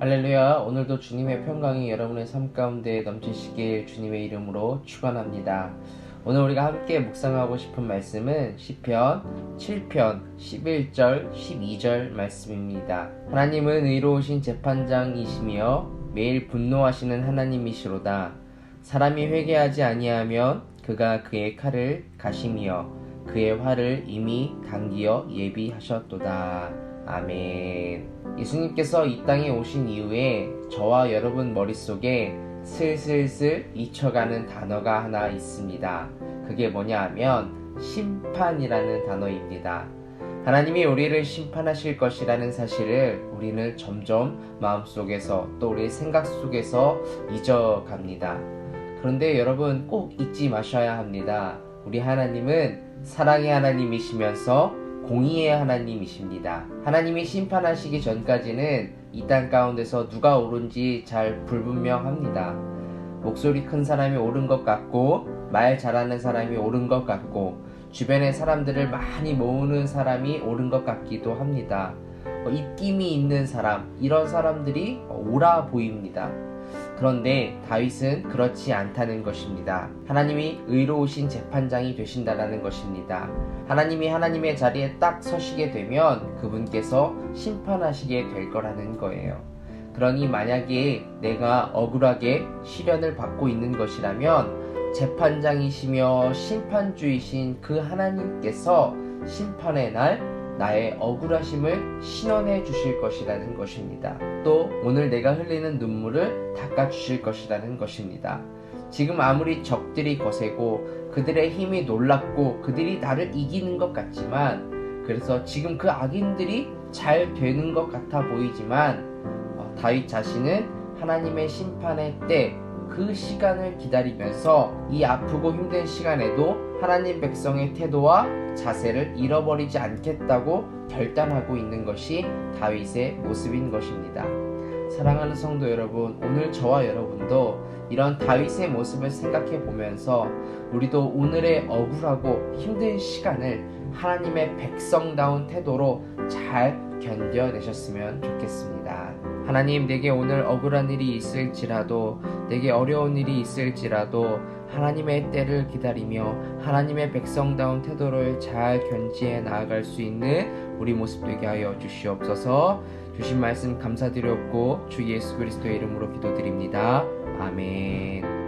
할렐루야 오늘도 주님의 평강이 여러분의 삶 가운데 넘치시길 주님의 이름으로 축원합니다. 오늘 우리가 함께 묵상하고 싶은 말씀은 시편 7편 11절 12절 말씀입니다. 하나님은 의로우신 재판장이시며 매일 분노하시는 하나님이시로다. 사람이 회개하지 아니하면 그가 그의 칼을 가시며 그의 화를 이미 당기어 예비하셨도다. 아멘. 예수님께서 이 땅에 오신 이후에 저와 여러분 머릿속에 슬슬슬 잊혀가는 단어가 하나 있습니다. 그게 뭐냐 하면 심판이라는 단어입니다. 하나님이 우리를 심판하실 것이라는 사실을 우리는 점점 마음속에서 또 우리의 생각 속에서 잊어갑니다. 그런데 여러분 꼭 잊지 마셔야 합니다. 우리 하나님은 사랑의 하나님이시면서 공의의 하나님이십니다. 하나님이 심판하시기 전까지는 이 땅 가운데서 누가 옳은지 잘 불분명합니다. 목소리 큰 사람이 옳은 것 같고, 말 잘하는 사람이 옳은 것 같고, 주변의 사람들을 많이 모으는 사람이 옳은 것 같기도 합니다. 어, 입김이 있는 사람, 이런 사람들이 옳아 보입니다. 그런데 다윗은 그렇지 않다는 것입니다. 하나님이 의로우신 재판장이 되신다라는 것입니다. 하나님이 하나님의 자리에 딱 서시게 되면 그분께서 심판하시게 될 거라는 거예요. 그러니 만약에 내가 억울하게 시련을 받고 있는 것이라면 재판장이시며 심판주이신 그 하나님께서 심판의 날 나의 억울하심을 신원해 주실 것이라는 것입니다. 또 오늘 내가 흘리는 눈물을 닦아 주실 것이라는 것입니다. 지금 아무리 적들이 거세고 그들의 힘이 놀랍고 그들이 나를 이기는 것 같지만 그래서 지금 그 악인들이 잘 되는 것 같아 보이지만 어, 다윗 자신은 하나님의 심판의 때 그 시간을 기다리면서 이 아프고 힘든 시간에도 하나님 백성의 태도와 자세를 잃어버리지 않겠다고 결단하고 있는 것이 다윗의 모습인 것입니다. 사랑하는 성도 여러분, 오늘 저와 여러분도 이런 다윗의 모습을 생각해 보면서 우리도 오늘의 억울하고 힘든 시간을 하나님의 백성다운 태도로 잘 견뎌내셨으면 좋겠습니다. 하나님, 내게 오늘 억울한 일이 있을지라도, 내게 어려운 일이 있을지라도, 하나님의 때를 기다리며 하나님의 백성다운 태도를 잘 견지해 나아갈 수 있는 우리 모습 되게 하여 주시옵소서. 주신 말씀 감사드렸고 주 예수 그리스도의 이름으로 기도드립니다. 아멘.